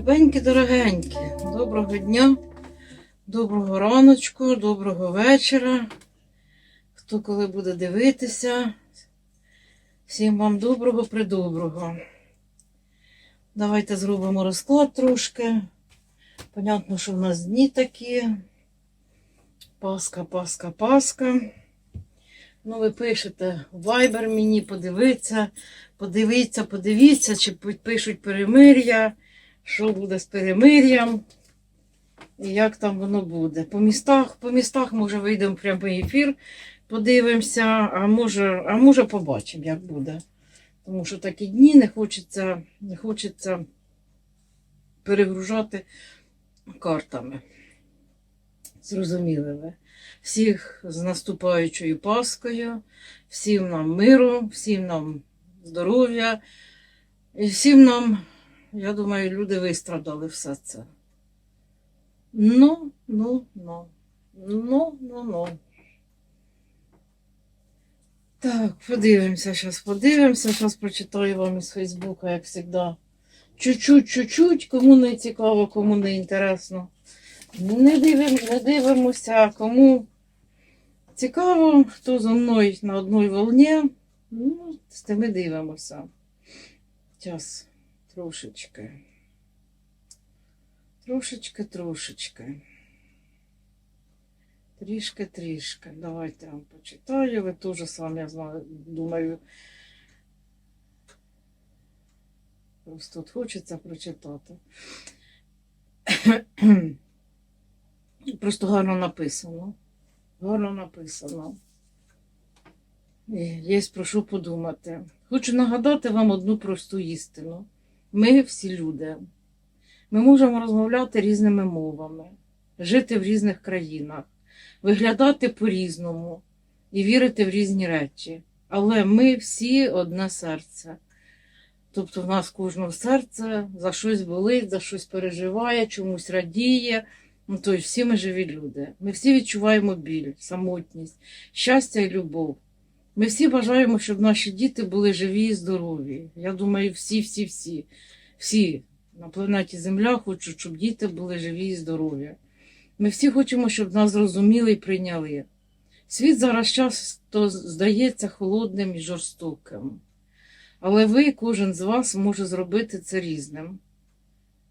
Любенькі, дорогенькі, доброго дня, доброго раночку, доброго вечора. Хто коли буде дивитися, всім вам доброго придоброго. Давайте зробимо розклад трошки. Понятно, що в нас дні такі. Паска, паска, паска. Ну, ви пишете Viber мені, подивіться, подивіться, подивіться, чи пишуть перемир'я, що буде з перемир'ям і як там воно буде. По містах, по містах, може, вийдемо в ефір, подивимося, а може, а може побачимо, як буде. Тому що такі дні не хочеться, не хочеться перегружати картами. Зрозуміли ви. Всіх з наступаючою Паскою, всім нам миру, всім нам здоров'я. І всім нам, я думаю, люди вистрадали все це. Ну, ну, ну. Ну, ну, ну. Так, подивимося, зараз подивимося. Зараз прочитаю вам із Фейсбука, як завжди. Чуть-чуть, чуть-чуть, кому не цікаво, кому не інтересно. Не, дивим, не дивимося, кому цікаво, хто зі мною на одній волні. Ну, з тими дивимося. Зараз трошечки. Трошечки, трошечки. Трішки, трішки. Давайте я вам почитаю. Ви теж самі, я думаю. Просто от хочеться прочитати. Просто гарно написано. Гарно написано. Є про що подумати. Хочу нагадати вам одну просту істину. Ми всі люди. Ми можемо розмовляти різними мовами, жити в різних країнах, виглядати по-різному і вірити в різні речі. Але ми всі одне серце. Тобто в нас кожного серце за щось болить, за щось переживає, чомусь радіє. Ну, тобто всі ми живі люди. Ми всі відчуваємо біль, самотність, щастя і любов. Ми всі бажаємо, щоб наші діти були живі і здорові. Я думаю, всі, всі, всі, всі на планеті Земля хочуть, щоб діти були живі і здорові. Ми всі хочемо, щоб нас зрозуміли і прийняли. Світ зараз часто здається холодним і жорстоким. Але ви, кожен з вас, може зробити це різним.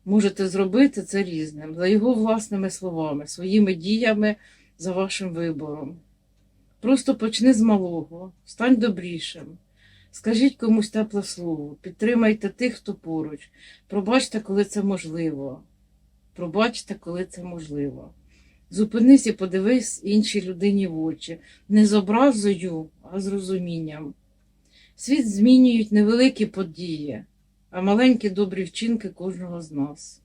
Можете зробити це різним, за його власними словами, своїми діями, за вашим вибором. Просто почни з малого, стань добрішим. Скажіть комусь тепле слово, підтримайте тих, хто поруч. Пробачте, коли це можливо. Пробачте, коли це можливо. Зупинись і подивись іншій людині в очі, не з образою, а з розумінням. Світ змінюють невеликі події, а маленькі добрі вчинки кожного з нас.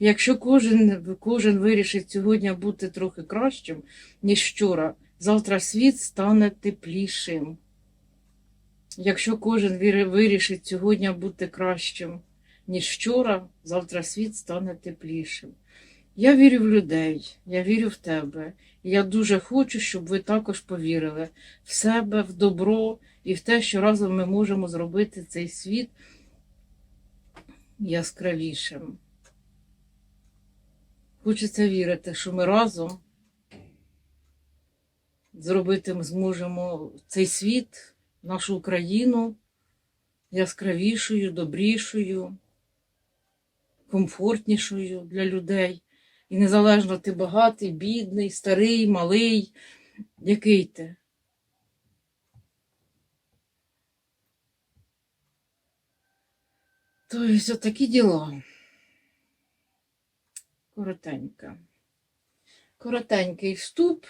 Якщо кожен, кожен вирішить сьогодні бути трохи кращим, ніж вчора, завтра світ стане теплішим. Якщо кожен вирішить сьогодні бути кращим, ніж вчора, завтра світ стане теплішим. Я вірю в людей, я вірю в тебе. І я дуже хочу, щоб ви також повірили в себе, в добро і в те, що разом ми можемо зробити цей світ яскравішим. Хочеться вірити, що ми разом зробити зможемо цей світ, нашу Україну яскравішою, добрішою, комфортнішою для людей. І незалежно ти багатий, бідний, старий, малий, який ти. Тобто, отакі діла. Коротенько. Коротенький вступ.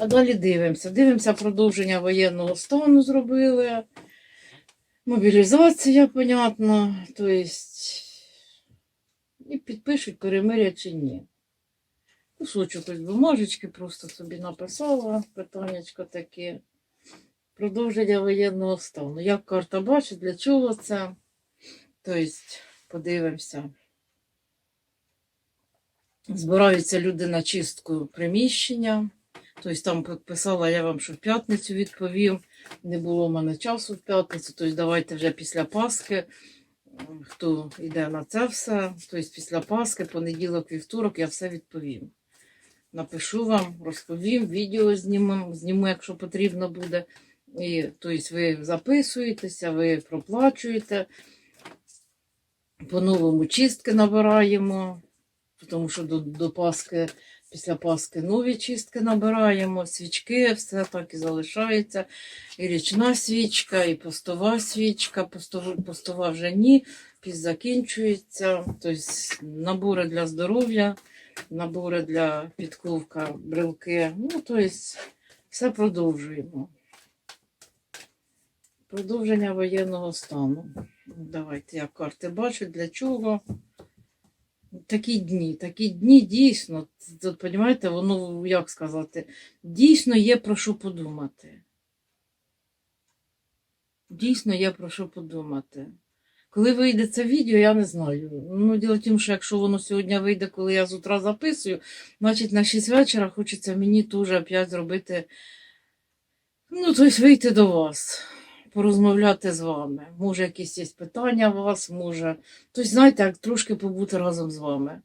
А далі дивимося. Дивимося продовження воєнного стану зробили. Мобілізація, понятно. Тобто, і підпишуть, перемиря чи ні. Кусочок ось бумажечки просто собі написала, питаннячко таке. Продовження воєнного стану. Як карта бачить, для чого це? Тобто, подивимося. Збираються люди на чистку приміщення. Тобто там писала я вам, що в п'ятницю відповім. Не було в мене часу в п'ятницю, тобто давайте вже після Пасхи хто йде на це все, тобто після Пасхи, понеділок, вівторок, я все відповім. Напишу вам, розповім, відео зніму, зніму, якщо потрібно буде. І, тобто ви записуєтеся, ви проплачуєте. По-новому чистки набираємо, тому що до, до Пасхи, після Пасхи нові чистки набираємо, свічки, все так і залишається. І річна свічка, і постова свічка, постова, постова вже ні, піс закінчується. Тобто набори для здоров'я, набори для підковка, брелки. Ну, тобто все продовжуємо. Продовження воєнного стану. Давайте я карти бачу, для чого. Такі дні, такі дні дійсно, тут, понімаєте, воно, як сказати, дійсно є про що подумати. Дійсно є про що подумати. Коли вийде це відео, я не знаю. Ну, діло в тім, що якщо воно сьогодні вийде, коли я з утра записую, значить на 6 вечора хочеться мені теж опять зробити, ну, тобто вийти до вас порозмовляти з вами. Може, якісь є питання у вас, може. Тобто, знаєте, як трошки побути разом з вами.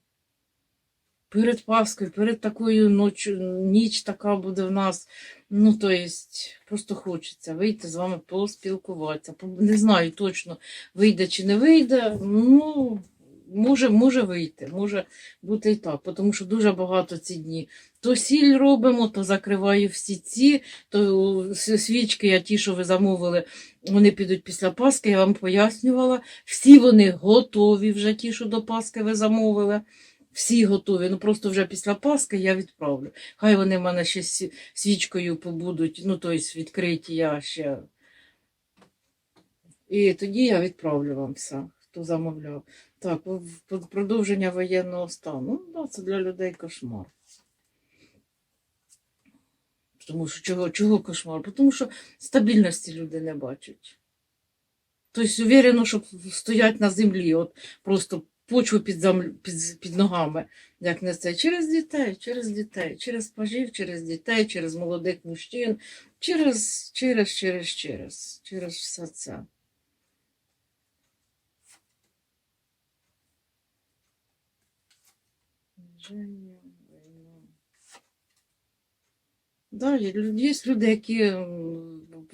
Перед Пасхою, перед такою ночю, ніч така буде в нас. Ну, то есть, просто хочеться вийти з вами поспілкуватися. Не знаю точно, вийде чи не вийде. Ну, може, може вийти, може бути і так, тому що дуже багато ці дні. То сіль робимо, то закриваю всі ці, то свічки, я ті, що ви замовили, вони підуть після Пасхи, я вам пояснювала. Всі вони готові вже ті, що до Пасхи ви замовили. Всі готові. Ну просто вже після Пасхи я відправлю. Хай вони в мене ще свічкою побудуть, ну тобто відкриті я ще. І тоді я відправлю вам все, хто замовляв. Так, продовження воєнного стану. Ну, це для людей кошмар. Тому що чого, чого кошмар? Тому що стабільності люди не бачать. Тобто, уверено, що стоять на землі, от просто почву під, землю, під, під ногами, як не це. Через дітей, через дітей, через пажів, через дітей, через молодих мужчин, через, через, через, через, через все це. Женя, війна. Да, є люди, які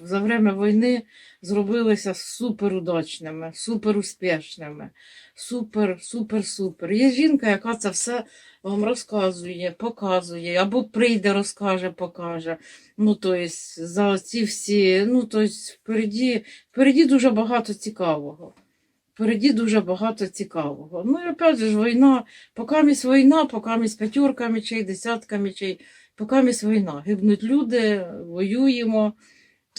за время війни зробилися суперудачними, суперуспішними, супер, супер, супер. Є жінка, яка це все вам розказує, показує, або прийде, розкаже, покаже. Ну, тобто, за ці всі, ну, тобто, впереді, впереді дуже багато цікавого. Впереді дуже багато цікавого. Ну і опять ж війна, поки місь війна, поки місь п'ятерка мечей, десятка мечей, поки місь війна. Гибнуть люди, воюємо.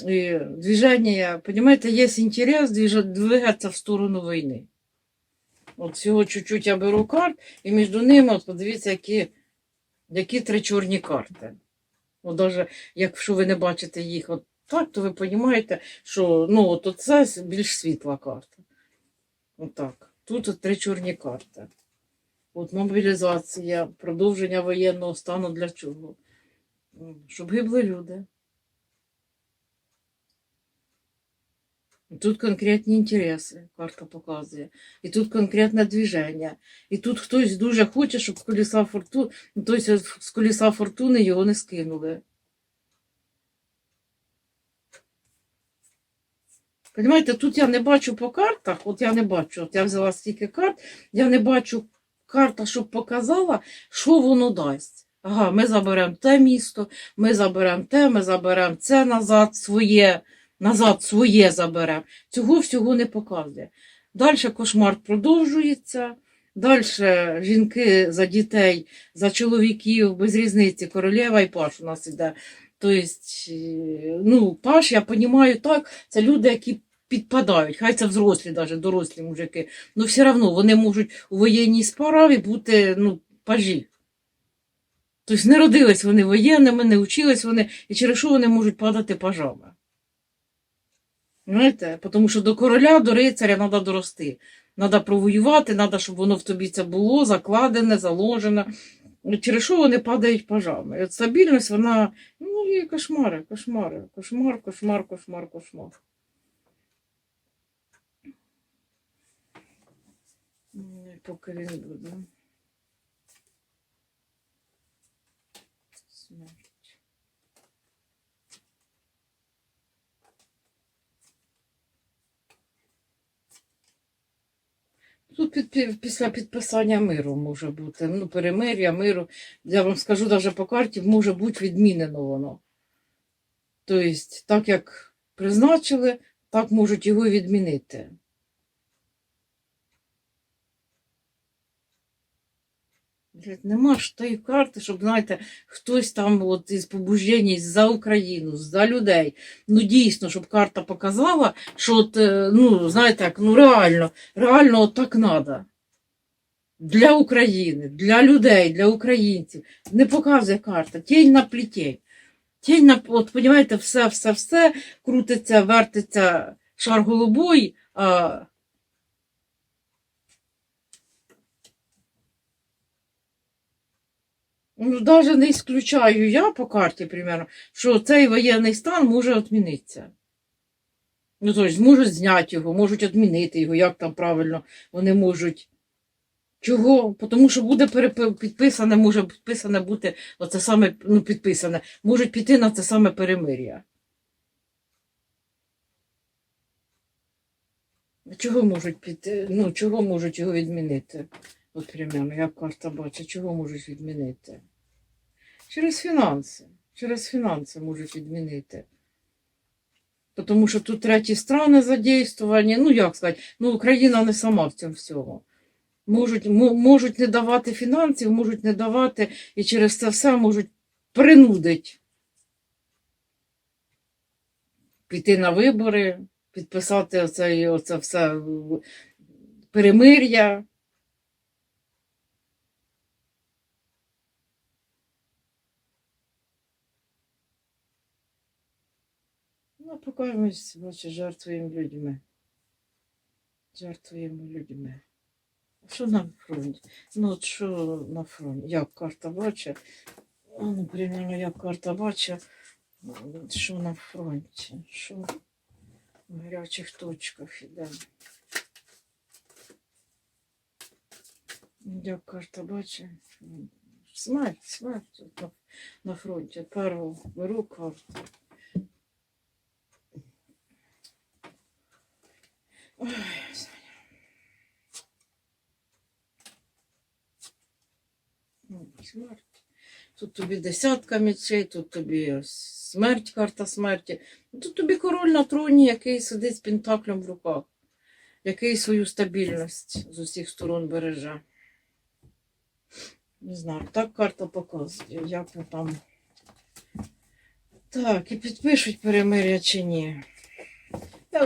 І движення, понимаете, є інтерес двигатися в сторону війни. От всього чуть-чуть я беру карт, і між ними, от подивіться, які, які три чорні карти. От даже, якщо ви не бачите їх от так, то ви розумієте, що ну, от це більш світла карта. Отак. Тут три чорні карти. От мобілізація, продовження воєнного стану для чого? Щоб гибли люди. Тут конкретні інтереси, карта показує. І тут конкретне движення. І тут хтось дуже хоче, щоб з коліса фортуни, тобто з коліса фортуни його не скинули. Понимаєте, тут я не бачу по картах, от я не бачу, от я взяла стільки карт, я не бачу карта, щоб показала, що воно дасть. Ага, ми заберемо те місто, ми заберемо те, ми заберемо це назад своє, назад своє заберемо. Цього всього не показує. Далі кошмар продовжується. Далі жінки за дітей, за чоловіків, без різниці, королева і паш у нас іде. Тобто, ну, паш, я розумію так, це люди, які підпадають. Хай це взрослі, навіть дорослі мужики. Ну, все одно вони можуть у воєнній справі бути ну, пажі. Тобто не родились вони воєнними, не вчились вони, і через що вони можуть падати пажами. Знаєте? Тому що до короля, до рицаря треба дорости. Треба провоювати, треба, щоб воно в тобі це було закладене, заложене. І Через що вони падають пажами? От стабільність, вона, ну, і кошмари, кошмари, кошмар, кошмар, кошмар, кошмар. Поки він буде. Смерть. Тут під, під- після підписання миру може бути. Ну, перемир'я, миру. Я вам скажу, навіть по карті може бути відмінено воно. Тобто, так як призначили, так можуть його відмінити. Блядь, Нема ж тої карти, щоб, знаєте, хтось там от із побуждень за Україну, за людей. Ну, дійсно, щоб карта показала, що от, е, ну, знаєте, як, ну реально, реально от так треба. Для України, для людей, для українців. Не показує карта. Тінь на плітень. Тінь на, от, понімаєте, все, все, все крутиться, вертиться шар голубой, а Ну, навіть не исключаю я по карті, примерно, що цей воєнний стан може відмінитися. Ну, тобто, можуть зняти його, можуть відмінити його, як там правильно вони можуть. Чого? Тому що буде підписане, може підписане бути оце саме, ну, підписане, можуть піти на це саме перемир'я. Чого можуть піти? Ну, чого можуть його відмінити? От примерно, як карта бачить, чого можуть відмінити? Через фінанси. Через фінанси можуть відмінити. Тому що тут треті страни задействовані. Ну, як сказати, ну Україна не сама в цьому всьому. Можуть, можуть не давати фінансів, можуть не давати, і через це все можуть принудити піти на вибори, підписати оце, оце все перемир'я. Ну, покажемось, жертвуємо людьми. Жертвуємо людьми. Що на фронті? Ну, от що на фронті? Як карта бачить? Ну, примерно, як карта бачить, що на фронті? Що в гарячих точках іде? Як карта бачить? Смерть, смерть на, фронті. Перву беру карту. Ой, Ну, Смерть. Тут тобі десятка мечей, тут тобі смерть, карта смерті. Тут тобі король на троні, який сидить з пентаклем в руках, який свою стабільність з усіх сторон береже. Не знаю, так карта показує, як там. Так, і підпишуть перемир'я чи ні.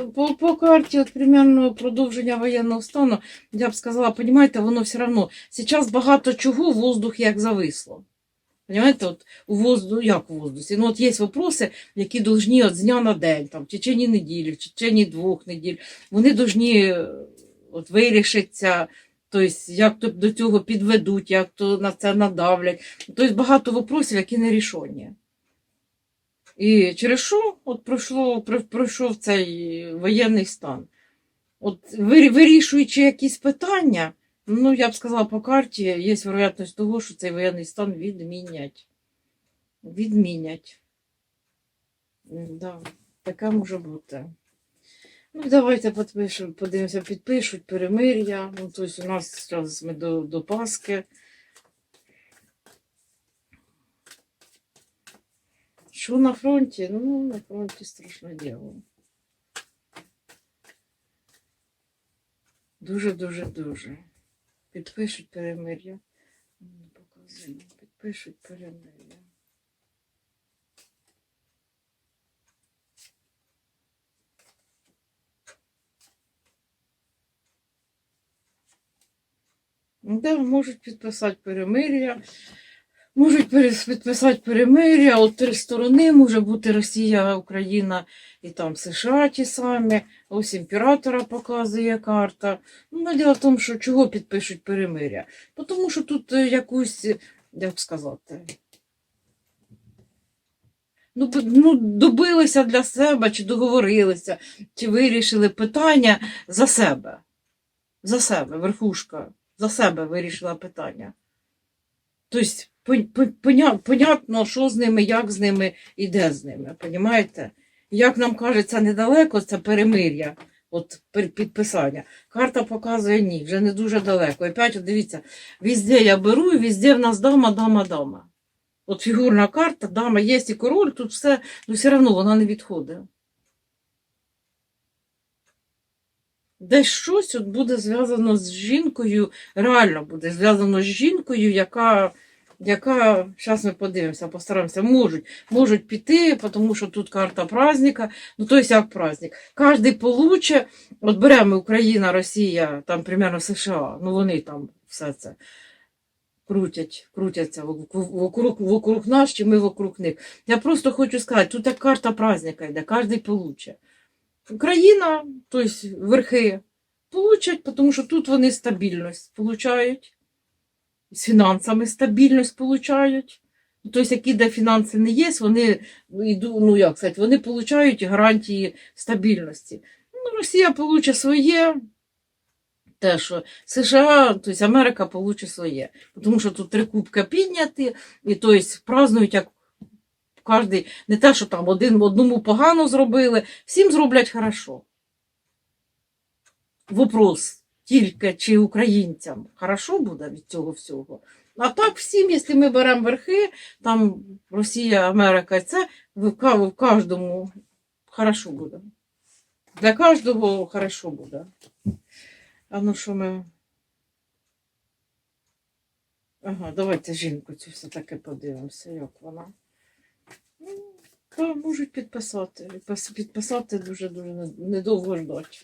По, по карті, от примерно продовження воєнного стану, я б сказала, понімаєте, воно все одно. Зараз багато чого воздух як зависло. Понимаете, от у воздуху, як у воздусі? Ну, от є вопроси, які должні от з дня на день, там, в течение неділі, в течение двох неділь, вони должні е, от, вирішитися, тобто, як то до цього підведуть, як то на це надавлять. Тобто багато вопросів, які не рішені. І через що от пройшло, пройшов цей воєнний стан? От вирішуючи якісь питання, ну я б сказала по карті, є вероятність того, що цей воєнний стан відмінять. Відмінять. Да, таке може бути. Ну, давайте підпишемо, подивимося, підпишуть перемир'я. Ну, тобто у нас зараз ми до, до Пасхи. Що на фронті? Ну, на фронті страшне діло. Дуже-дуже дуже. Підпишуть перемир'я. Ну, показуємо. Підпишуть перемир'я. Ну, Да, можуть підписати перемир'я. Можуть підписати перемир'я. От три сторони може бути Росія, Україна і там США ті самі. Ось імператора показує карта. Ну, діло в тому, що чого підпишуть перемир'я? Тому що тут е, якусь, е, як сказати, ну, ну, добилися для себе, чи договорилися, чи вирішили питання за себе. за себе, верхушка, за себе вирішила питання. Тобто, понятно, що з ними, як з ними і де з ними. Понімаєте? Як нам кажеться, недалеко це перемир'я, от підписання. Карта показує ні, вже не дуже далеко. І опять, дивіться, везде я беру, і везде в нас дама, дама, дама. От фігурна карта, дама є і король, тут все, ну все одно вона не відходить. Десь щось от буде зв'язано з жінкою, реально буде зв'язано з жінкою, яка, яка зараз ми подивимося, постараємося, можуть, можуть піти, тому що тут карта праздника, ну то як праздник. Кожний получе, от беремо Україна, Росія, там примерно США, ну вони там все це крутять, крутяться вокруг, вокруг нас, чи ми вокруг них. Я просто хочу сказати, тут як карта праздника йде, кожен получе. Україна, тобто верхи, получать, тому що тут вони стабільність получають, з фінансами стабільність получають. Тобто, які де фінанси не є, вони йду, ну як сказати, вони получають гарантії стабільності. Ну, Росія получить своє, те, що США, тобто Америка получить своє. Тому що тут три кубки підняті, і тобто празднують як кожний, не те, що там один одному погано зробили, всім зроблять хорошо. Вопрос тільки чи українцям хорошо буде від цього всього. А так всім, якщо ми беремо верхи, там Росія, Америка, це в, кожному хорошо буде. Для кожного хорошо буде. А ну що ми. Ага, давайте жінку цю все-таки подивимося, як вона. Можуть підписати. Підписати дуже-дуже недовго ждати.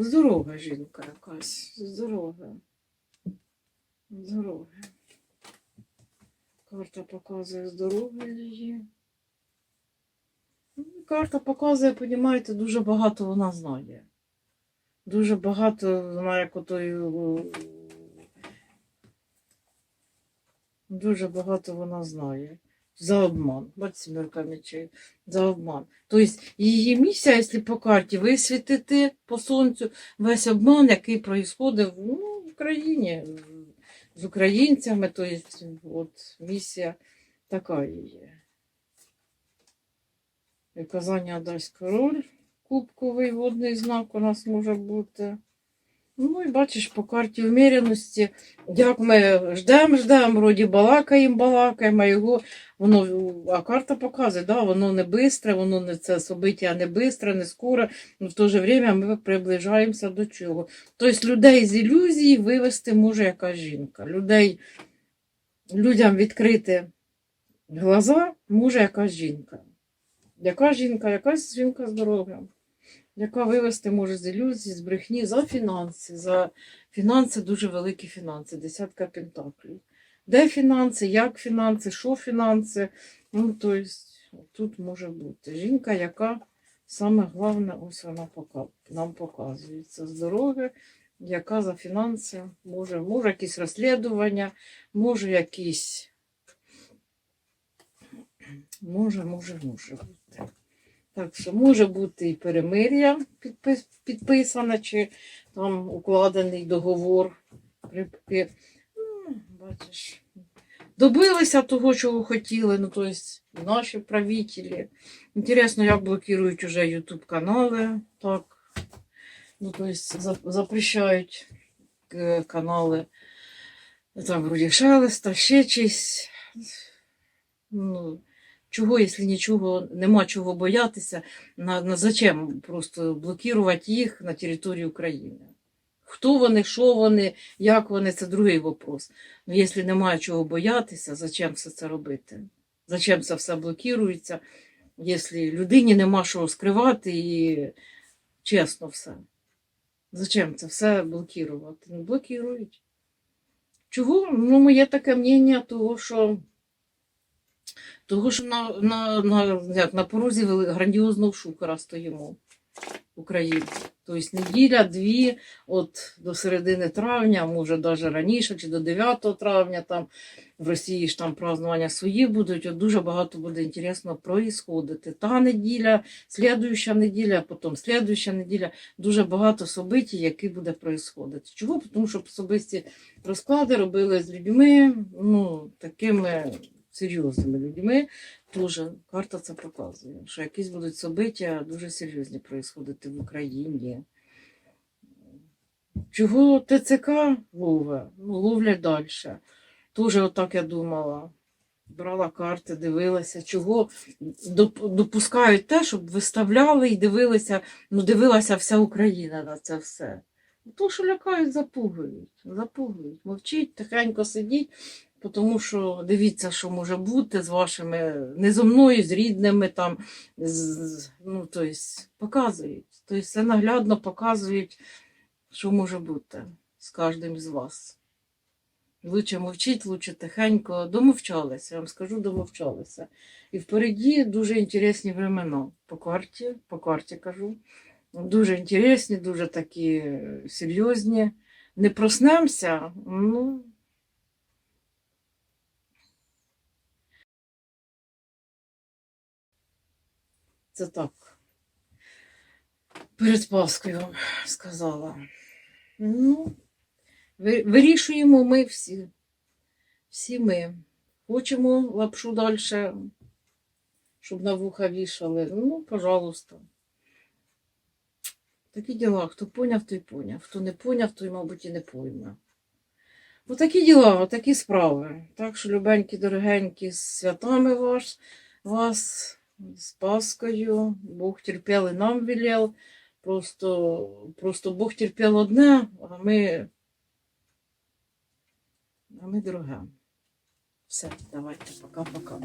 Здорова жінка якась. Здорова. Здорова. Карта показує здоров'я її. Ну, Карта показує, понімаєте, дуже багато вона знає. Дуже багато вона як отою. Дуже багато вона знає. За обман. Бач, сімерка мечей. За обман. Тобто її місія, якщо по карті висвітити по сонцю весь обман, який проїсходив ну, в Україні з українцями, тобто от, місія така її. Казання дасть король, кубковий водний знак у нас може бути. Ну і бачиш по карті вміряності, як ми ждемо, ждемо, вроді балакаємо, балакаємо, а його воно, а карта показує, да, воно не бистре, воно не це собиття не бистре, не скоро, але в то же время ми приближаємося до чого. Тобто людей з ілюзії вивести може якась жінка. Людей, людям відкрити глаза може якась жінка. Яка жінка? Якась жінка здорова, яка вивести може з ілюзії, з брехні за фінанси. За фінанси дуже великі фінанси, десятка пентаклів. Де фінанси, як фінанси, що фінанси. Ну, тобто, тут може бути жінка, яка саме головне, ось вона нам показується. Здоров'я, яка за фінанси може, може якісь розслідування, може якісь. Може, може, може бути. Так що може бути і перемир'я підписане, чи там укладений договор. Ну, бачиш, добилися того, чого хотіли, ну, тобто наші правителі. Інтересно, як блокують уже YouTube канали, так. Ну, тобто запрещають е, канали. Там вроді шелеста, ще чись. Ну, чого, якщо нічого, нема чого боятися, на, на зачем просто блокувати їх на території України? Хто вони, що вони, як вони, це другий вопрос. Ну, якщо немає чого боятися, зачем все це робити? Зачем це все блокується, якщо людині нема що скривати і чесно все? Зачем це все блокувати? Ну, блокують. Чого? Ну, моє таке мнення, того, що того, що на, на, на, як, на порозі грандіозного шукера стоїмо. українців. Тобто неділя, дві, от до середини травня, може навіть раніше, чи до 9 травня, там в Росії ж там празднування свої будуть. От дуже багато буде інтересно проїсходити. Та неділя, слідуюча неділя, потім слідуюча неділя. Дуже багато событій, які буде проїсходити. Чого? Тому що особисті розклади робили з людьми, ну, такими серйозними людьми. Дуже карта це показує, що якісь будуть собиття дуже серйозні проїсходити в Україні. Чого ТЦК лове? Ну, ловлять далі. Тоже отак я думала. Брала карти, дивилася, чого допускають те, щоб виставляли і дивилися, ну дивилася вся Україна на це все. То, що лякають, запугують. Запугують. Мовчіть, тихенько сидіть, тому що дивіться, що може бути з вашими, не зо мною, з рідними там, з, ну, тобто, показують. Тобто, все наглядно показують, що може бути з кожним з вас. Лучше мовчіть, лучше тихенько. Домовчалися, я вам скажу, домовчалися. І впереді дуже інтересні времена. По карті, по карті кажу. Дуже інтересні, дуже такі е, серйозні. Не проснемося, ну. Це так. Перед Паскою сказала. Ну, вирішуємо ми всі. Всі ми. Хочемо лапшу далі, щоб на вуха вішали. Ну, пожалуйста. Такі діла. Хто поняв, той поняв. Хто не поняв, той, мабуть, і не пойме. Отакі діла, отакі справи. Так що, любенькі, дорогенькі, з святами ваш, вас, з Паскою. Бог терпел і нам велел. Просто, просто Бог терпел одне, а ми, а ми друге. Все, давайте, пока-пока.